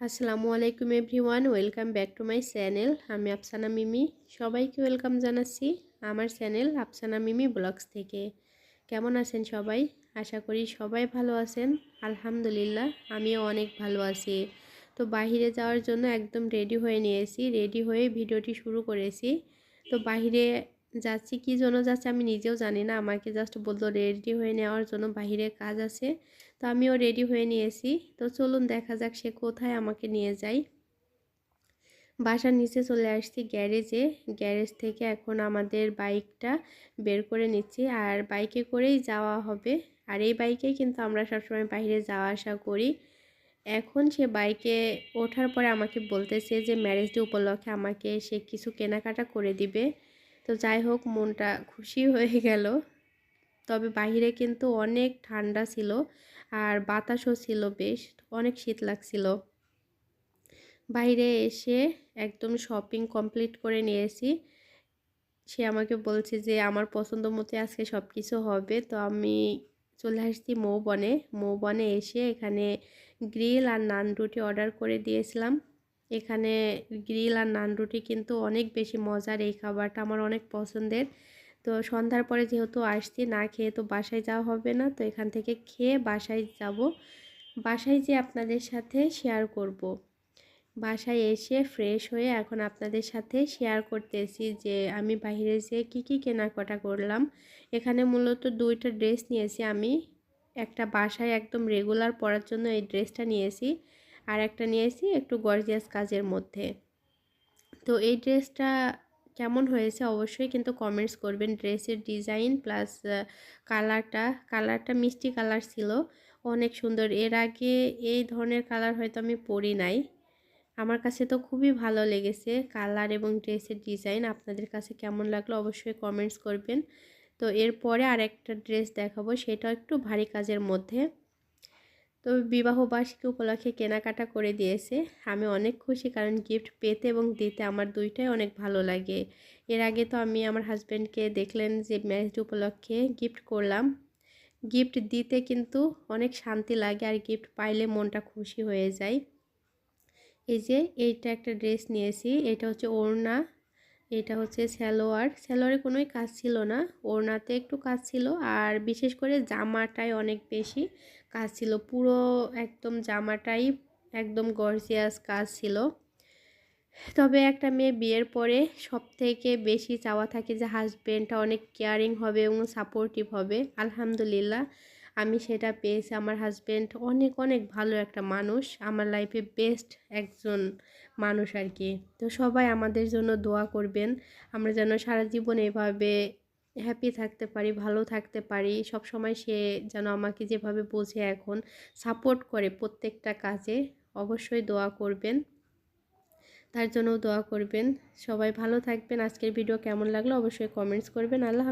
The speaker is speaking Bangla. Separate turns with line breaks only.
আসসালামু আলাইকুম everyone, welcome back to my channel. আমি আফসানা মিমি। সবাইকে ওয়েলকাম জানাচ্ছি আমার চ্যানেল আফসানা মিমি ব্লগস থেকে। কেমন আছেন সবাই? আশা করি সবাই ভালো আছেন। আলহামদুলিল্লাহ, আমিও অনেক ভালো আছি। তো বাহিরে যাওয়ার জন্য একদম রেডি হয়ে নিয়েছি। রেডি হয়ে ভিডিওটি শুরু করেছি। তো বাহিরে যাচ্ছি, কি জন্য যাচ্ছে আমি নিজেও জানি না। আমাকে জাস্ট বলল রেডি হয়ে নেওয়ার জন্য বাহিরে কাজ আছে। তো আমিও রেডি হয়ে নিয়েছি। তো চলুন দেখা যাক সে কোথায় আমাকে নিয়ে যায়। বাসার নিচে চলে আসছি গ্যারেজে। গ্যারেজ থেকে এখন আমাদের বাইকটা বের করে নিচ্ছি। আর বাইকে করেই যাওয়া হবে। আর এই বাইকেই কিন্তু আমরা সবসময় বাইরে যাওয়া আসা করি। এখন সে বাইকে ওঠার পরে আমাকে বলতেছে যে ম্যারেজ ডে উপলক্ষে আমাকে সে কিছু কেনাকাটা করে দিবে। তো যাই হোক, মনটা খুশি হয়ে গেল। তবে বাহিরে কিন্তু অনেক ঠান্ডা ছিল আর বাতাসও ছিল বেশ, অনেক শীত লাগছিল। বাইরে এসে একদম শপিং কমপ্লিট করে নিয়েছি। সে আমাকে বলছে যে, আমার পছন্দ মতো আজকে সব কিছু হবে। তো আমি চলে আসছি মৌবনে। মৌবনে এসে এখানে গ্রিল আর নান রুটি অর্ডার করে দিয়েছিলাম। এখানে গ্রিল আর নান রুটি কিন্তু অনেক বেশি মজার। এই খাবারটা আমার অনেক পছন্দের। তো সন্ধ্যার পরে যেহেতু আসছি, না খেয়ে তো বাসায় যাওয়া হবে না। তো এখান থেকে খেয়ে বাসায় যাব। বাসায় যে আপনাদের সাথে শেয়ার করব। বাসায় এসে ফ্রেশ হয়ে এখন আপনাদের সাথে শেয়ার করতেছি যে আমি বাইরে যেয়ে কী কী কেনাকাটা করলাম। এখানে মূলত দুইটা ড্রেস নিয়েছি আমি। একটা বাসায় একদম রেগুলার পরার জন্য এই ড্রেসটা নিয়েছি আর একটা নিয়েছি একটু গর্জিয়াস কাজের মধ্যে। তো এই ড্রেসটা কেমন হয়েছে অবশ্যই কিন্তু কমেন্টস করবেন। ড্রেসের ডিজাইন প্লাস কালারটা কালারটা মিষ্টি কালার ছিল, অনেক সুন্দর। এর আগে এই ধরনের কালার হয়তো আমি পরি নাই। আমার কাছে তো খুবই ভালো লেগেছে কালার এবং ড্রেসের ডিজাইন আপনাদের কাছে কেমন লাগল অবশ্যই কমেন্টস করবেন। তো এরপরে আর একটা ড্রেস দেখাবো সেটা একটু ভারী কাজের মধ্যে। তো বিবাহবার্ষিকী উপলক্ষে কেনাকাটা করে দিয়েছে। আমি অনেক খুশি কারণ গিফট পেতে এবং দিতে আমার দুইটাই অনেক ভালো লাগে। এর আগে তো আমি আমার হাজব্যান্ডকে দেখলেন যে ম্যারেজ উপলক্ষে গিফট করলাম। গিফট দিতে কিন্তু অনেক শান্তি লাগে আর গিফট পাইলে মনটা খুশি হয়ে যায়। এই যে এইটা একটা ড্রেস নিয়েছি, এটা হচ্ছে ওড়না, এটা হচ্ছে স্যালোয়ার স্যালোয়ারে কোনোই কাজ ছিল না, ওড়নাতে একটু কাজ ছিল আর বিশেষ করে জামাটাই অনেক বেশি। কাজ ছিল। পুরো একদম জামাটাই একদম গর্জিয়াস কাজ ছিল। তবে একটা মেয়ে বিয়ের পরে সব থেকে বেশি চাওয়া থাকে যে হাজব্যান্ডটা অনেক কেয়ারিং হবে এবং সাপোর্টিভ হবে। আলহামদুলিল্লাহ, আমি সেটা পেয়েছি। আমার হাজব্যান্ড অনেক অনেক ভালো একটা মানুষ। আমার লাইফে বেস্ট একজন মানুষ আর কি। তো সবাই আমাদের জন্য দোয়া করবেন। আমরা যেন সারা জীবন এভাবে হ্যাপি থাকতে পারি, ভালো থাকতে পারি। সব সময় সে যেন আমাকে যেভাবে বোঝে এখন সাপোর্ট করে প্রত্যেকটা কাজে, অবশ্যই দোয়া করবেন। তার জন্য দোয়া করবেন। সবাই ভালো থাকবেন। আজকের ভিডিও কেমন লাগল অবশ্যই কমেন্টস করবেন। আল্লাহ